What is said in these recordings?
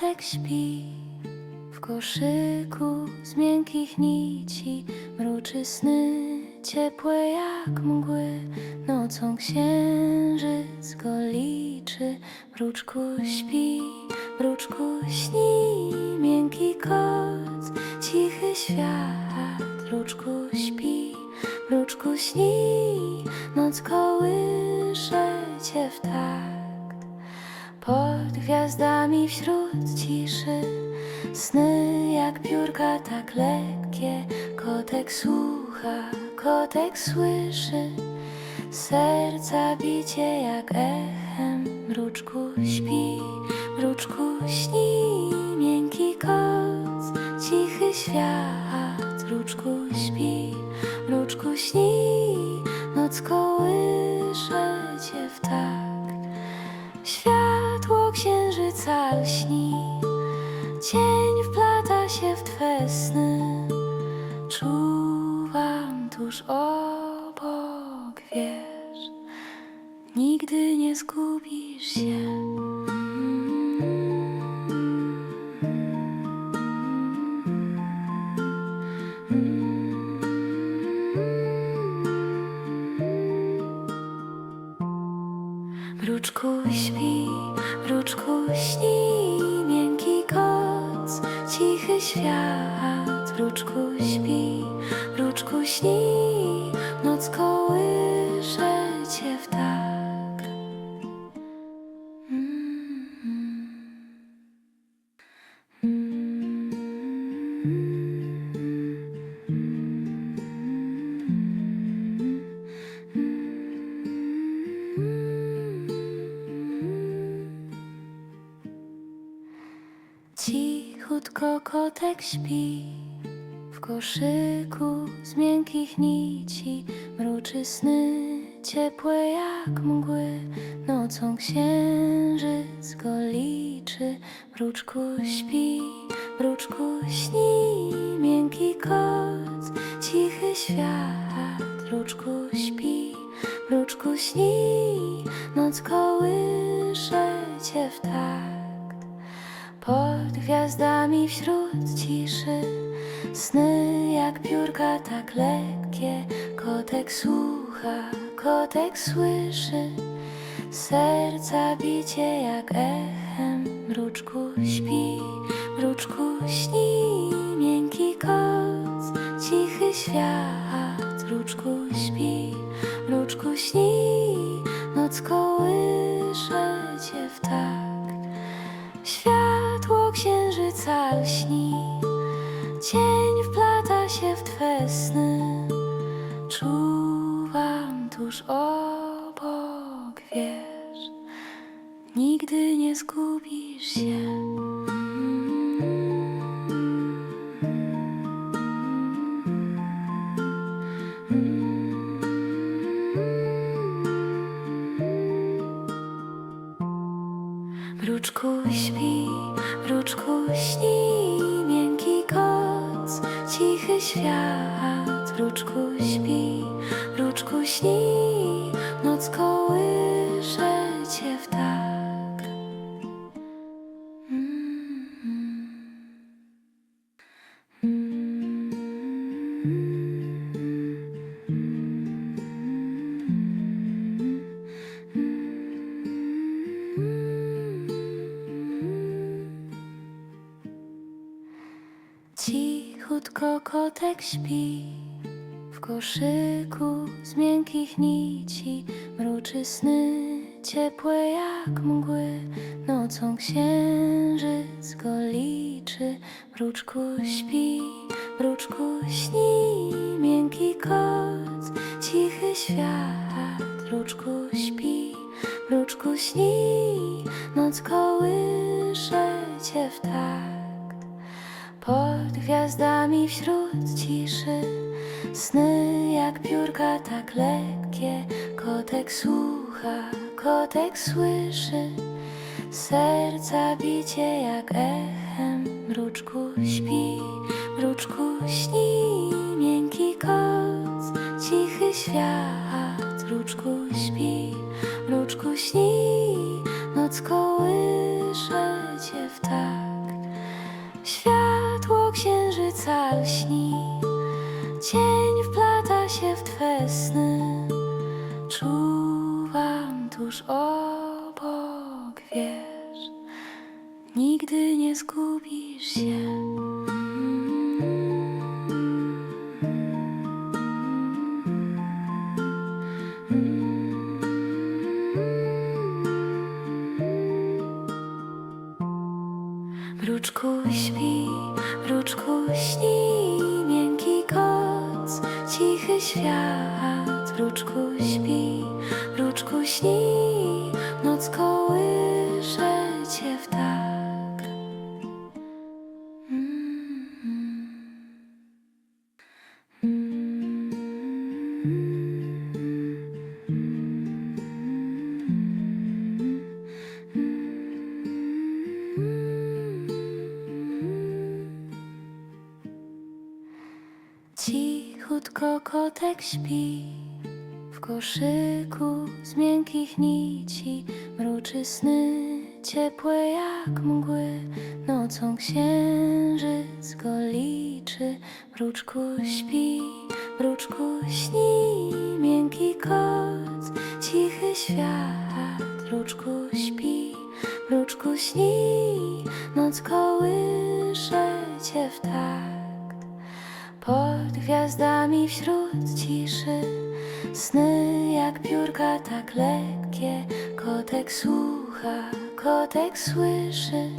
Kotek śpi w koszyku z miękkich nici, mruczy sny ciepłe jak mgły. Nocą księżyc go liczy, mruczku śpi, mruczku śni, miękki koc, cichy świat, mruczku śpi, mruczku śni, noc kołysze cię w takt. Pod gwiazdami wśród ciszy Sny jak piórka tak lekkie. Kotek słucha, kotek słyszy. Serca bicie jak echem. Mruczku śpi, mruczku śni. Miękki koc, cichy świat. Mruczku śpi, mruczku śni. Noc kołysze cień wplata się w twe sny. Czuwam tuż obok, wiesz, nigdy nie zgubisz się. Cichutko kotek śpi w koszyku z miękkich nici, mruczy sny ciepłe jak mgły. Nocą księżyc go liczy, mruczku śpi, mruczku śni, miękki koc, cichy świat, mruczku śpi, mruczku śni, noc kołysze cię w takt. Pod gwiazdami wśród ciszy Sny jak piórka tak lekkie. Kotek słucha, kotek słyszy. Serca bicie jak echem. Mruczku śpi, mruczku śni. Miękki koc, cichy świat obok, wiesz, nigdy nie zgubisz się. Mruczku śpi, mruczku śni, miękki koc, cichy świat. Mruczku śpi, Kotek śpi w koszyku z miękkich nici, mruczy sny ciepłe jak mgły. Nocą księżyc go liczy, mruczku śpi, mruczku śni, miękki koc, cichy świat, kotek słyszy. Serca bicie jak echem. Mruczku śpi, mruczku śni. Miękki koc, cichy świat. Mruczku śpi, mruczku śni. Noc kołysze cię w tak. Światło księżyca lśni, cień wplata się w twe sny. Czuwam tuż obok, wiesz, nigdy nie zgubisz się. Mruczku śpi, mruczku śni, miękki koc, cichy świat. Mruczku Cichutko kotek śpi. W koszyku z miękkich nici, mruczy sny ciepłe jak mgły. Nocą księżyc go liczy, mruczku śpi, mruczku śni, miękki koc, cichy świat. Mruczku śpi, mruczku śni, noc kołysze cię w takt. Pod gwiazdami wśród ciszy Sny jak piórka tak lekkie Kotek słucha, kotek słyszy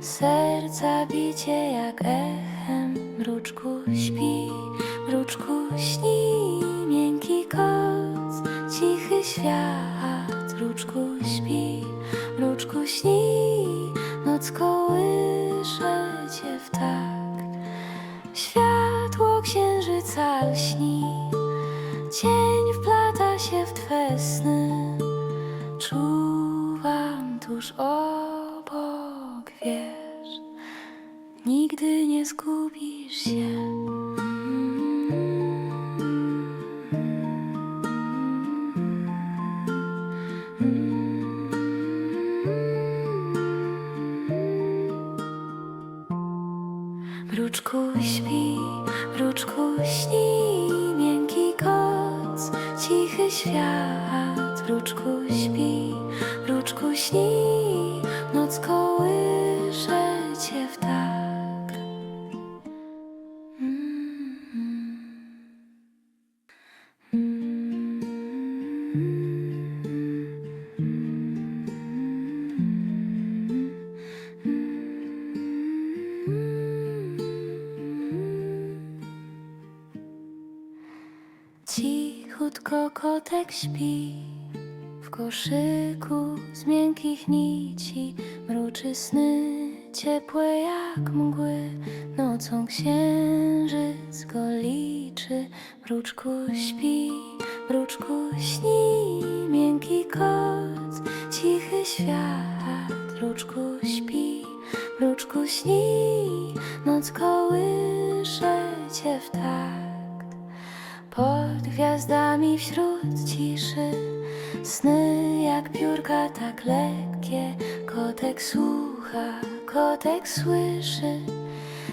Serca bicie jak echem. Mruczku śpi, mruczku śni Miękki koc, cichy świat. Mruczku śpi, mruczku śni Noc kołysze Czuwam Cichutko kotek śpi w koszyku z miękkich nici, mruczy sny ciepłe jak mgły. Nocą księżyc go liczy, mruczku śpi, mruczku śni, miękki koc, cichy świat. Mruczku śpi, mruczku śni, noc kołysze cię w takt. Gwiazdami wśród ciszy. Sny jak piórka tak lekkie. Kotek słucha, kotek słyszy.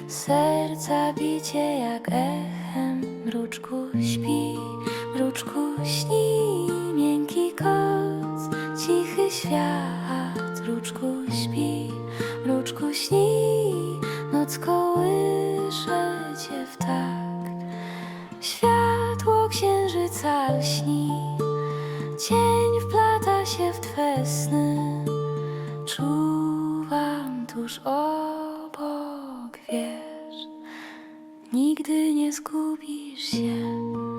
Serca bicie jak echem. Mruczku śpi, mruczku księżyca lśni, cień wplata się w twe sny. Czuwam tuż obok, wiesz, nigdy nie zgubisz się.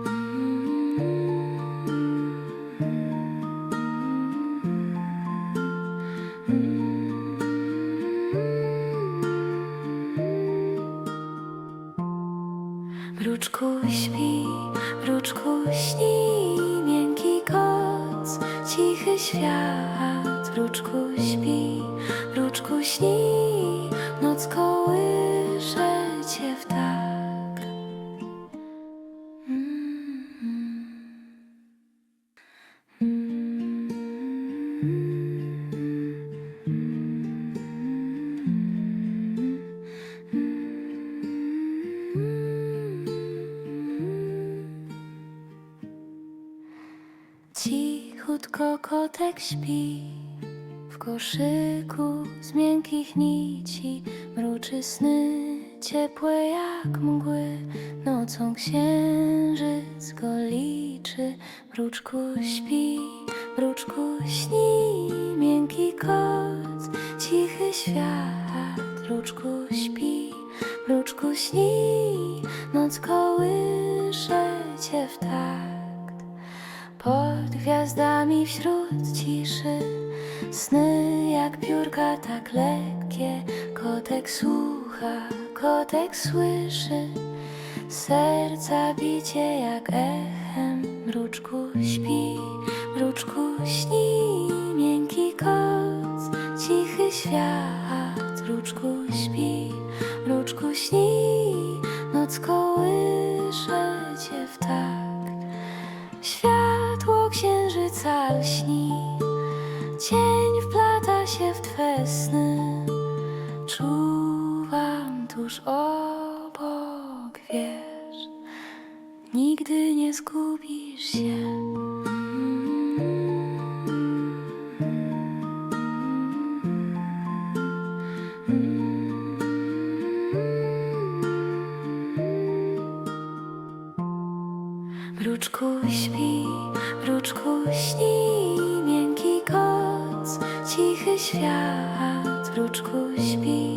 Cichy świat. Mruczku śpi, mruczku śni, Kotek śpi w koszyku z miękkich nici. Mruczy sny ciepłe jak mgły. Nocą księżyc go liczy. Mruczku śpi, mruczku śni. Miękki koc, cichy świat. Mruczku wśród ciszy Sny jak piórka tak lekkie. Kotek słucha, kotek słyszy. Serca bicie jak echem. Mruczku śpi, mruczku śni. Miękki koc, cichy świat. Mruczku śpi, mruczku śni. Noc kołysze twe sny. Czuwam tuż obok, wiesz, nigdy nie zgubisz się. Mruczku śpi, koc, cichy świat. Mruczku śpi, mruczku śni,